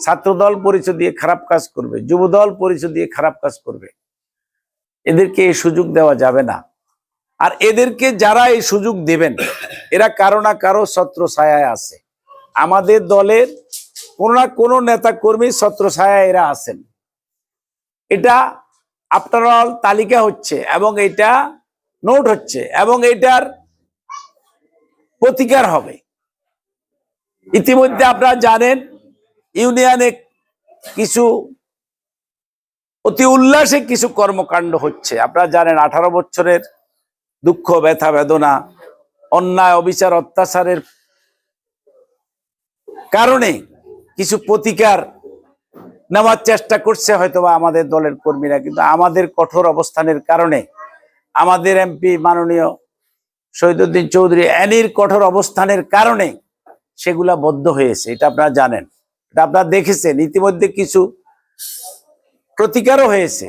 ছাত্রদল পরিচয় দিয়ে খারাপ কাজ করবে, যুবদল পরিচয় দিয়ে খারাপ কাজ করবে। এদেরকে এই সুযোগ দেওয়া যাবে না। আর এদেরকে যারা এই সুযোগ দেবেন, এরা কারও না কারও ছত্র ছায়ায় আছে। আমাদের দলের কোনো না কোনো নেতা কর্মী ছত্র ছায়ায় এরা আছেন। এটা আফটার অল তালিকা হচ্ছে এবং এটা নোট হচ্ছে এবং এটার প্রতিকার হবে। ইতিমধ্যে আপনারা জানেন ইউনিয়নে কিছু অতি উল্লাসে কিছু কর্মকাণ্ড হচ্ছে। আপনারা জানেন, আঠারো বছরের দুঃখ, ব্যথা, বেদনা, অন্যায়, অবিচার, অত্যাচারের কারণে কিছু প্রতিকার নেওয়ার চেষ্টা করছে হয়তোবা আমাদের দলের কর্মীরা, কিন্তু আমাদের কঠোর অবস্থানের কারণে আমাদের এমপি মাননীয় শহীদুদ্দিন চৌধুরী অ্যানির কঠোর অবস্থানের কারণে সেগুলা বদ্ধ হয়েছে, এটা আপনারা জানেন। এটা আপনারা দেখেছেন, ইতিমধ্যে কিছু প্রতিকারও হয়েছে।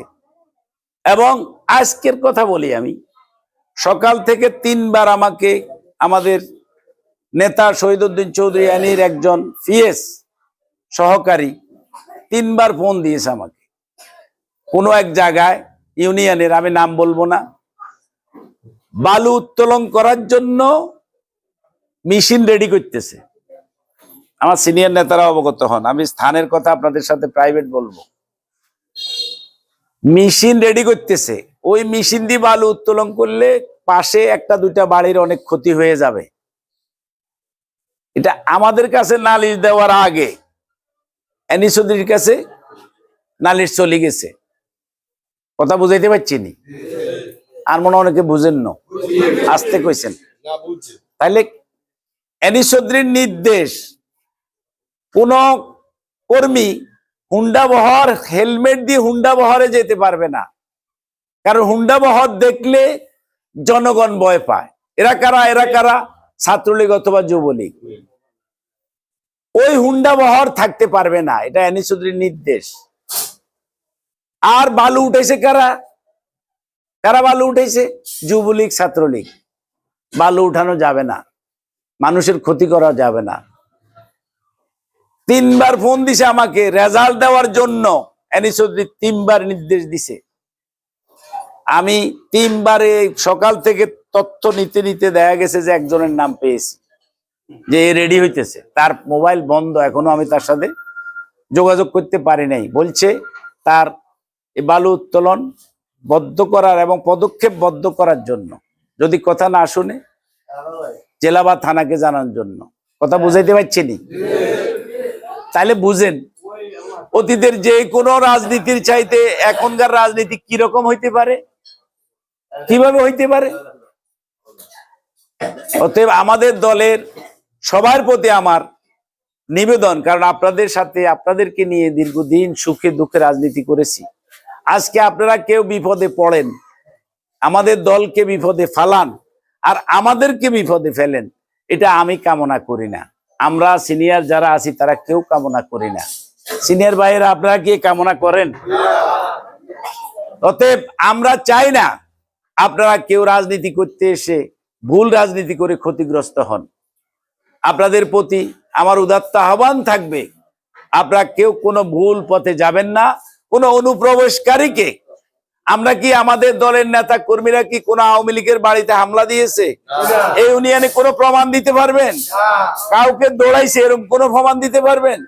এবং আজকের কথা বলি আমি, সকাল থেকে তিনবার আমাকে আমাদের নেতা শহীদুদ্দিন চৌধুরী আনির একজন ফিএস সহকারী তিনবার ফোন দিয়েছে আমাকে। কোনো এক জায়গায়, ইউনিয়নের, আমি নাম বলব না, বালু উত্তোলন করার জন্য মেশিন রেডি করতেছে। আমার সিনিয়র নেতারা অবগত হন। আমি স্থানের কথা আপনাদের সাথে প্রাইভেট বলব। মেশিন রেডি করতেছে। ওই মেশিন দিয়ে বালু উত্তোলন করলে পাশে একটা দুইটা বাড়ির অনেক ক্ষতি হয়ে যাবে। এটা আমাদের কাছে নালিশ দেওয়ার আগে অ্যানিসুদ্দির কাছে নালিশ চলে গেছে। কথা বুঝাইতে পারছি নি? আর মনে অনেকে বুঝেন না। আসতে কইছেন। তাহলে অ্যানিসুদ্দির নির্দেশ কোন কর্মী হুন্ডা বহর হেলমেট দিয়ে হুন্ডা বহরে যেতে পারবে না। কারণ হুন্ডা বহর দেখলে জনগণ ভয় পায়। এরা কারা? এরা কারা? ছাত্রলীগ অথবা যুবলীগ। ওই হুন্ডা বহর থাকতে পারবে না। এটা অ্যানিসুদ্রির নির্দেশ। আর বালু উঠেছে কারা? কারা বালু উঠেছে? যুবলীগ, ছাত্রলীগ। বালু উঠানো যাবে না। মানুষের ক্ষতি করা যাবে না। তিনবার ফোন দিছে আমাকে রেজাল্ট দেওয়ার জন্য। তিনবার নির্দেশ দিছে। আমি তিনবারে সকাল থেকে তথ্য নিতে নিতে দেখা গেছে যে একজনের নাম পেয়েছি, যে রেডি হইতেছে। তার মোবাইল বন্ধ, এখনও আমি তার সাথে যোগাযোগ করতে পারি নাই। বলছে, তার বালু উত্তোলন বদ্ধ করার এবং পদক্ষেপ বদ্ধ করার জন্য। যদি কথা না শুনে জেলা বা থানাকে জানার জন্য। কথা বুঝাইতে পারছি নি? তাহলে বুঝেন, অতীতের যে কোনো রাজনীতির চাইতে এখনকার রাজনীতি কীরকম হইতে পারে? কীভাবে হইতে পারে? অতএব আমাদের দলের সবার প্রতি আমার নিবেদন, কারণ আপনাদের সাথে আপনাদেরকে নিয়ে দীর্ঘদিন সুখে দুঃখে রাজনীতি করেছি। আজকে আপনারা কেউ বিপদে পড়েন, আমাদের দলকে বিপদে ফালান, আর আমাদেরকে বিপদে ফেলেন, এটা আমি কামনা করি না। আমরা সিনিয়র যারা আছি, তারা কেউ কামনা করি না। সিনিয়র ভাইয়েরা, আপনারা কি কামনা করেন? অতএব আমরা চাই না আপনারা কেউ রাজনীতি করতে এসে ভুল রাজনীতি করে ক্ষতিগ্রস্ত হন। আপনাদের প্রতি আমার উদাত্ত আহ্বান থাকবে, আপনারা কেউ কোনো ভুল পথে যাবেন না, কোনো অনুপ্রবেশকারীকে আমরা কি আমাদের দলের নেতা কর্মীরা কি কোন আওয়ামী লীগের বাড়িতে হামলা দিয়েছে? এই ইউনিয়নে কোনো প্রমাণ দিতে পারবেন? কাউকে দৌড়াইছে এরকম কোনো প্রমাণ দিতে পারবেন?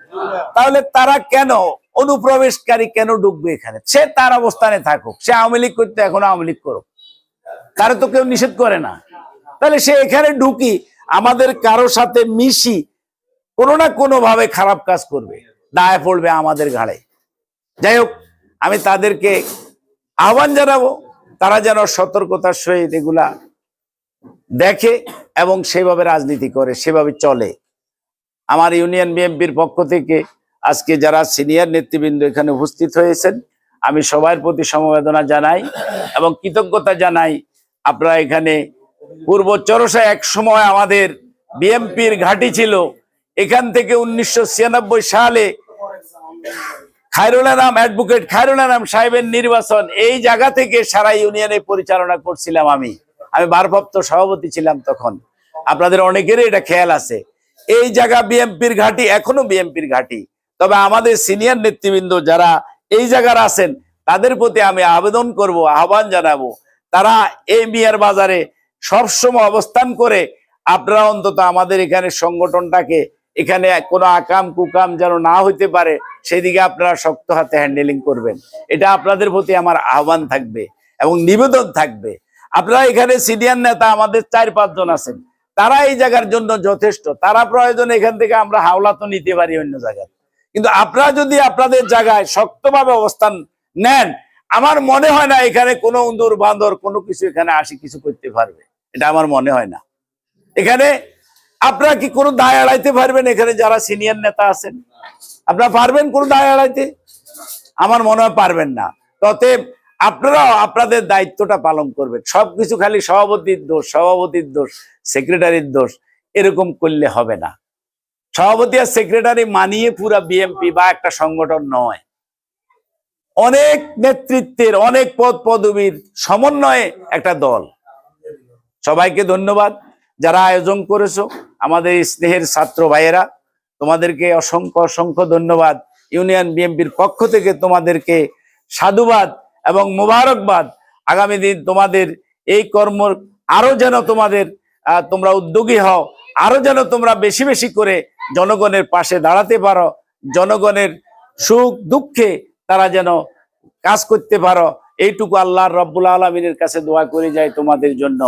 তাহলে তারা কেন অনুপ্রবেশকারী কেন ঢুকবে এখানে? সে তার অবস্থানে থাকুক। সে আওয়ামী লীগ করতে এখন আওয়ামী লীগ করুক। তারা তো কেউ নিষেধ করে না। তাহলে সে এখানে ঢুকি আমাদের কারও সাথে মিশি কোনো না কোনো ভাবে খারাপ কাজ করবে। দায় পড়বে আমাদের ঘাড়ে। যাই হোক আমি তাদেরকে আহ্বান জানাব, তারা যেন সতর্কতার সহিত এগুলা দেখে এবং সেভাবে রাজনীতি করে, সেভাবে চলে। আমার ইউনিয়ন বিএমপির পক্ষ থেকে আজকে যারা সিনিয়র নেতৃবৃন্দ এখানে উপস্থিত হয়েছেন, আমি সবার প্রতি সমবেদনা জানাই এবং কৃতজ্ঞতা জানাই। আপনারা এখানে পূর্ব চরসা এক সময় আমাদের বিএমপির ঘাঁটি ছিল। এখান থেকে উনিশশো ছিয়ানব্বই সালে খায়রুল আনাম অ্যাডভোকেট খায়রুল সাহেবের নির্বাচন। এই জায়গা থেকে সারা ইউনিয়নে পরিচালনা করছিলাম আমি। আমি ভারপ্রাপ্ত সভাপতি ছিলাম তখন। আপনাদের অনেকেরই এটা খেয়াল আছে। এই জায়গা বিএমপির ঘাঁটি, এখনও বিএমপির ঘাঁটি। তবে আমাদের সিনিয়র নেতৃবৃন্দ যারা এই জায়গার আছেন, তাদের প্রতি আমি আবেদন করব, আহ্বান জানাব। তারা এই মিয়ার বাজারে সবসময় অবস্থান করে। আপনারা অন্তত আমাদের এখানে সংগঠনটাকে এখানে কোনো আকাম কুকাম যেন না হইতে পারে, সেদিকে আপনারা শক্ত হাতে হ্যান্ডেলিং করবেন। এটা আপনাদের প্রতি আমার আহ্বান থাকবে এবং নিবেদন থাকবে। আপনারা এখানে সিনিয়র নেতা, আমাদের চার পাঁচজন আছেন। তারা এই জায়গার জন্য যথেষ্ট। তারা প্রয়োজন এখান থেকে আমরা হাওলা তো নিতে পারি অন্য জায়গায়। কিন্তু আপনারা যদি আপনাদের জায়গায় শক্তভাবে অবস্থান নেন, আমার মনে হয় না এখানে কোনো উন্দুর বান্দর কোনো কিছু এখানে আসি কিছু করতে পারবে। এটা আমার মনে হয় না। এখানে আপনারা কি কোনো দায় এড়াইতে পারবেন এখানে যারা সিনিয়র নেতা আছেন? আপনারা পারবেন কোনো দায় এড়াইতে? আমার মনে হয় পারবেন না। ততএব আপনারাও আপনাদের দায়িত্বটা পালন করবেন। সবকিছু খালি সভাপতির দোষ সভাপতির দোষ সেক্রেটারির দোষ, এরকম করলে হবে না। সভাপতি আর সেক্রেটারি মানিয়ে পুরা বিএমপি বা একটা সংগঠন নয়। অনেক নেতৃত্বের, অনেক পদ পদবীর সমন্বয়ে একটা দল। সবাইকে ধন্যবাদ। যারা আয়োজন করেছ, আমাদের স্নেহের ছাত্র ভাইয়েরা, তোমাদেরকে অসংখ্য অসংখ্য ধন্যবাদ। ইউনিয়ন বিএমপির পক্ষ থেকে তোমাদেরকে সাধুবাদ এবং মোবারকবাদ। আগামী দিন তোমাদের এই কর্ম আরও যেন তোমাদের তোমরা উদ্যোগী হও, আরও যেন তোমরা বেশি বেশি করে জনগণের পাশে দাঁড়াতে পারো, জনগণের সুখ দুঃখে তারা যেন কাজ করতে পারো। এইটুকু আল্লাহর রব্বুল আলমিনের কাছে দোয়া করে যায় তোমাদের জন্য।